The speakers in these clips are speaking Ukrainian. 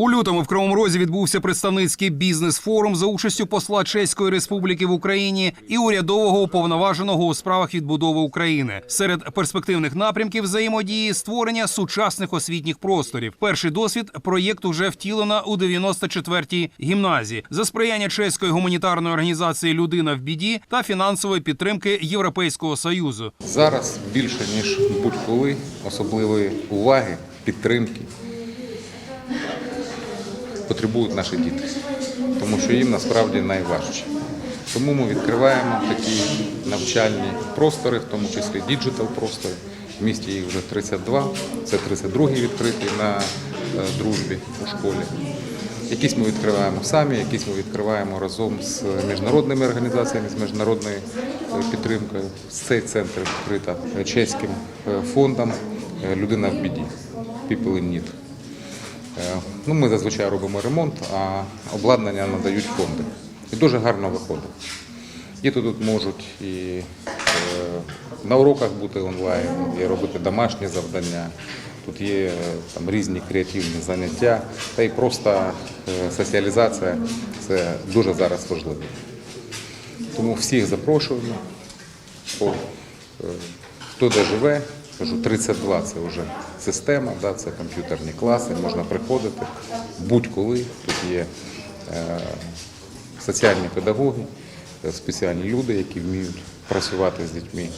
У лютому в Кривому Розі відбувся представницький бізнес-форум за участю посла Чеської Республіки в Україні і урядового уповноваженого у справах відбудови України. Серед перспективних напрямків взаємодії створення сучасних освітніх просторів. Перший досвід проєкту вже втілено у 94-й гімназії за сприяння чеської гуманітарної організації Людина в біді та фінансової підтримки Європейського союзу. Зараз більше ніж будь-коли особливої уваги, підтримки потребують наші діти, тому що їм насправді найважче. Тому ми відкриваємо такі навчальні простори, в тому числі діджитал простори. В місті їх вже 32, це 32-й відкритий на е, дружбі у школі. Якісь ми відкриваємо самі, якісь ми відкриваємо разом з міжнародними організаціями, з міжнародною е, підтримкою. Цей центр відкрита чеським е, фондом е, Людина в біді People in Need. Е, Ну, ми зазвичай робимо ремонт, а обладнання надають фонди. І дуже гарно виходить. Діти тут можуть і е, на уроках бути онлайн, і робити домашні завдання. Тут є е, там різні креативні заняття, та й просто соціалізація це дуже зараз важливо. Тому всіх запрошуємо. Хто де живе, кажу, 32 це вже система, да, це комп'ютерні класи, можна приходити будь-коли. Тут є е, соціальні педагоги, е, спеціальні люди, які вміють працювати з дітьми.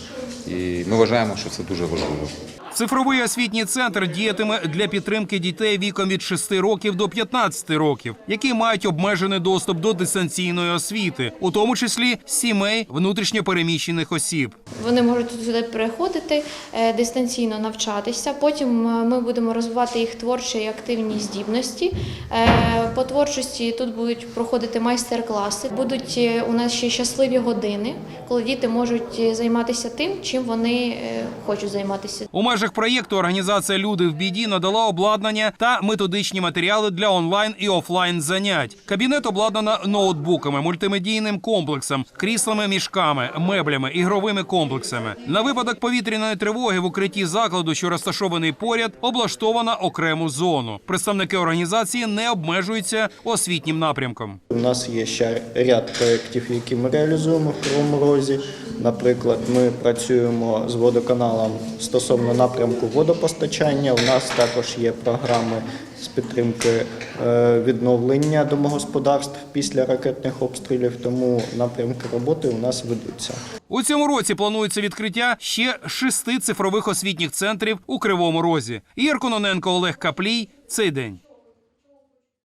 І ми вважаємо, що це дуже важливо. Цифровий освітній центр діятиме для підтримки дітей віком від 6 років до 15 років, які мають обмежений доступ до дистанційної освіти, у тому числі сімей внутрішньо переміщених осіб. Вони можуть сюди приходити, е, дистанційно навчатися. Потім е, ми будемо розвивати їх творчі і активні здібності. Е, По творчості тут будуть проходити майстер-класи. Будуть у нас ще щасливі години, коли діти можуть е, займатися тим, чим вони е, хочуть займатися. У межах проєкту організація Люди в біді надала обладнання та методичні матеріали для онлайн і офлайн занять. Кабінет обладнано ноутбуками, мультимедійним комплексом, кріслами, мішками, меблями, ігровими комплексами. На випадок повітряної тривоги в укритті закладу, що розташований поряд, облаштовано окрему зону. Представники організації не обмежуються освітнім напрямком. У нас є ще ряд проєктів, які ми реалізуємо в Кривому Розі. Наприклад, ми працюємо з водоканалом стосовно напрямку водопостачання. У нас також є програми з підтримки е, відновлення домогосподарств після ракетних обстрілів, тому напрямки роботи у нас ведуться. У цьому році планується відкриття ще шести цифрових освітніх центрів у Кривому Розі. Ігор Кононенко, Олег Каплій. Цей день.